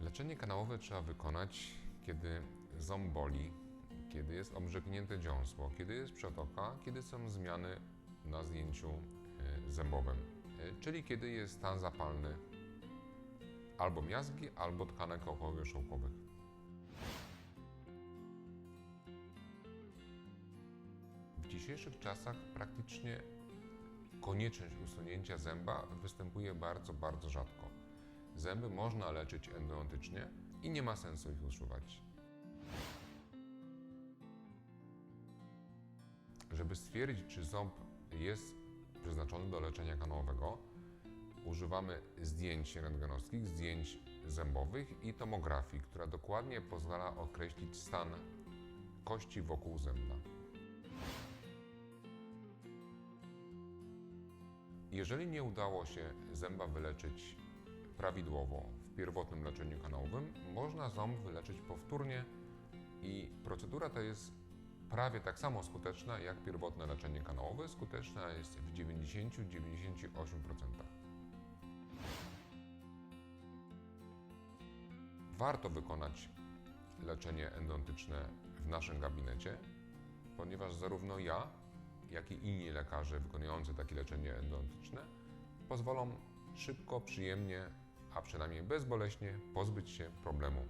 Leczenie kanałowe trzeba wykonać, kiedy ząb boli, kiedy jest obrzeknięte dziąsło, kiedy jest przetoka, kiedy są zmiany na zdjęciu e, zębowym, E, czyli kiedy jest stan zapalny albo miazgi, albo tkanek okołowo-szołkowych. W dzisiejszych czasach praktycznie konieczność usunięcia zęba występuje bardzo, bardzo rzadko. Zęby można leczyć endodontycznie i nie ma sensu ich usuwać. Żeby stwierdzić, czy ząb jest przeznaczony do leczenia kanałowego, używamy zdjęć rentgenowskich, zdjęć zębowych i tomografii, która dokładnie pozwala określić stan kości wokół zęba. Jeżeli nie udało się zęba wyleczyć prawidłowo w pierwotnym leczeniu kanałowym, można ząb wyleczyć powtórnie i procedura ta jest prawie tak samo skuteczna jak pierwotne leczenie kanałowe. Skuteczna jest w 90-98%. Warto wykonać leczenie endodontyczne w naszym gabinecie, ponieważ zarówno ja, jak i inni lekarze wykonujący takie leczenie endodontyczne pozwolą szybko, przyjemnie, a przynajmniej bezboleśnie pozbyć się problemu